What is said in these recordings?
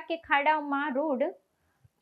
કે ખાડાઓમાં રોડ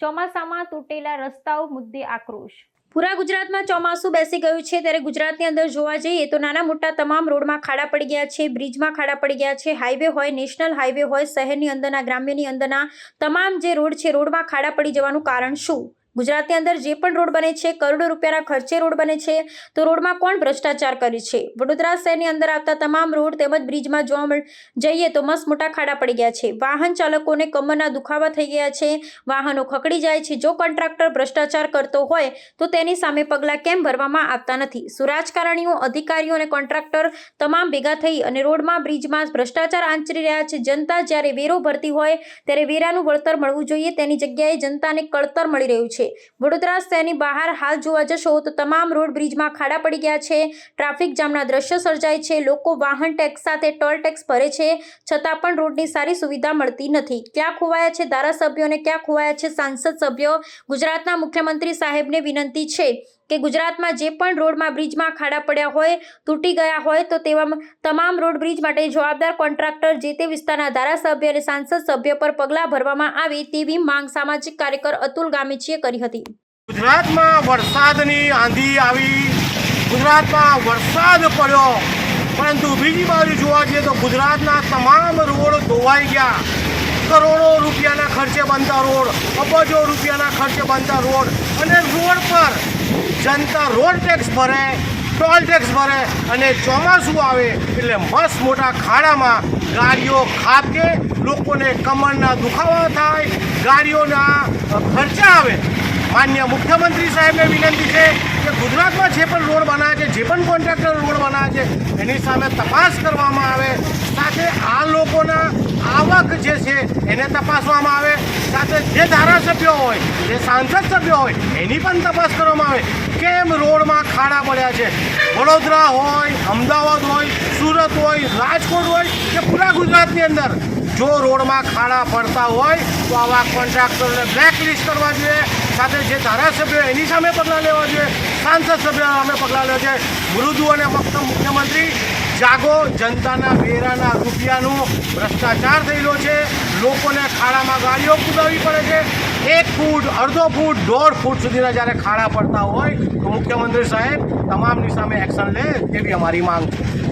ચોમાસામાં તૂટેલા રસ્તાઓ મુદ્દે આક્રોશ. પૂરા ગુજરાતમાં ચોમાસું બેસી ગયું છે ત્યારે ગુજરાતની અંદર જોવા જઈએ તો નાના મોટા તમામ રોડમાં ખાડા પડી ગયા છે, બ્રિજમાં ખાડા પડી ગયા છે, હાઈવે હોય, નેશનલ હાઈવે હોય, શહેરની અંદરના, ગ્રામ્યની અંદરના તમામ જે રોડ છે રોડમાં ખાડા પડી જવાનું કારણ શું? ગુજરાતની અંદર જે પણ રોડ બને છે, કરોડો રૂપિયાના ખર્ચે રોડ બને છે, તો રોડમાં કોણ ભ્રષ્ટાચાર કરે છે? વડોદરા શહેરની અંદર આવતા તમામ રોડ તેમજ બ્રિજમાં જોવા જઈએ તો મસ્ત મોટા ખાડા પડી ગયા છે. વાહન ચાલકોને કમરના દુખાવા થઈ ગયા છે. વાહનો ખકડી જાય છે. જો કોન્ટ્રાક્ટર ભ્રષ્ટાચાર કરતો હોય, તો તેની સામે પગલાં કેમ ભરવામાં આવતા નથી? સુરાજકારણીઓ રાજકારણીઓ અધિકારીઓ અને કોન્ટ્રાક્ટર તમામ ભેગા થઈ અને રોડમાં, બ્રિજમાં ભ્રષ્ટાચાર આંચરી રહ્યા છે. જનતા જ્યારે વેરો ભરતી હોય, ત્યારે વેરાનું વળતર મળવું જોઈએ. તેની જગ્યાએ જનતાને કળતર મળી રહ્યું છે. વડોદરા શહેરની બહાર હાલ જોવા જશો તો તમામ રોડ બ્રિજમાં ખાડા પડી ગયા છે. ટ્રાફિક જામના દ્રશ્ય સર્જાય છે. લોકો વાહન ટેક્સ સાથે ટોલ ટેક્સ ભરે છે. છતાં પણ રોડની સારી સુવિધા મળતી નથી. ક્યાં ખોવાયા છે ધારાસભ્યો અને ક્યાં ખોવાયા છે સાંસદ સભ્યો? ગુજરાતના મુખ્યમંત્રી સાહેબને વિનંતી છે. કે ગુજરાતમાં જે પણ રોડમાં બ્રિજમાં ખાડા પડ્યા હોય, તૂટી ગયા હોય, તો તેવા તમામ રોડ બ્રિજ માટે જવાબદાર કોન્ટ્રાક્ટર જે તે વિસ્તારના ધારાસભ્ય અને સાંસદ સભ્ય પર પગલાં ભરવામાં આવે તેવી માંગ સામાજિક કાર્યકર અતુલ ગામીચીએ કરી હતી. ગુજરાતમાં વરસાદની આંધી આવી, ગુજરાતમાં વરસાદ પડ્યો, પરંતુ બીજી બાજુ જોવા જઈએ તો ગુજરાતના તમામ રોડ ધોવાઈ ગયા. કરોડો રૂપિયાના ખર્ચે બનતા રોડ, અબજો રૂપિયાના ખર્ચે બનતા રોડ અને રોડ પર જનતા રોડ ટેક્સ ભરે ટોલ ટેક્સ ભરે અને ચોમાસું આવે એટલે મસ્ત મોટા ખાડામાં ગાડીઓ ખાબકે, લોકોને કમરના દુખાવા થાય, ગાડીઓના ખર્ચા આવે. માન્ય મુખ્યમંત્રી સાહેબને વિનંતી છે કે ગુજરાતમાં જે પણ રોડ બનાવે છે, જે પણ કોન્ટ્રાક્ટર રોડ બનાવે છે, એની સામે તપાસ કરવામાં આવે. સાથે આ લોકોના આવક જે છે, એને તપાસવામાં આવે. સાથે જે ધારાસભ્યો હોય, જે સાંસદ સભ્યો હોય, એની પણ તપાસ કરવામાં આવે. કેમ રોડમાં ખાડા પડ્યા છે? વડોદરા હોય, અમદાવાદ હોય, સુરત હોય, રાજકોટ હોય કે પૂરા ગુજરાતની અંદર? જો રોડમાં ખાડા પડતા હોય, તો આવા કોન્ટ્રાક્ટરને બ્લેકલિસ્ટ કરવા જોઈએ. સાથે જે ધારાસભ્યો એની સામે પગલાં લેવા જોઈએ. સાંસદ સભ્યો સામે પગલાં લેવા જોઈએ. મૃદુ અને ફક્ત મુખ્યમંત્રી જાગો, જનતાના વેરાના રૂપિયાનો ભ્રષ્ટાચાર થયેલો છે. લોકોને ખાડામાં ગાડીઓ કૂદાવવી પડે છે. એક ફૂટ, અડધો ફૂટ, દોઢ ફૂટ સુધીના જ્યારે ખાડા પડતા હોય, તો મુખ્યમંત્રી સાહેબ તમામની સામે એક્શન લે તેવી અમારી માંગ છે.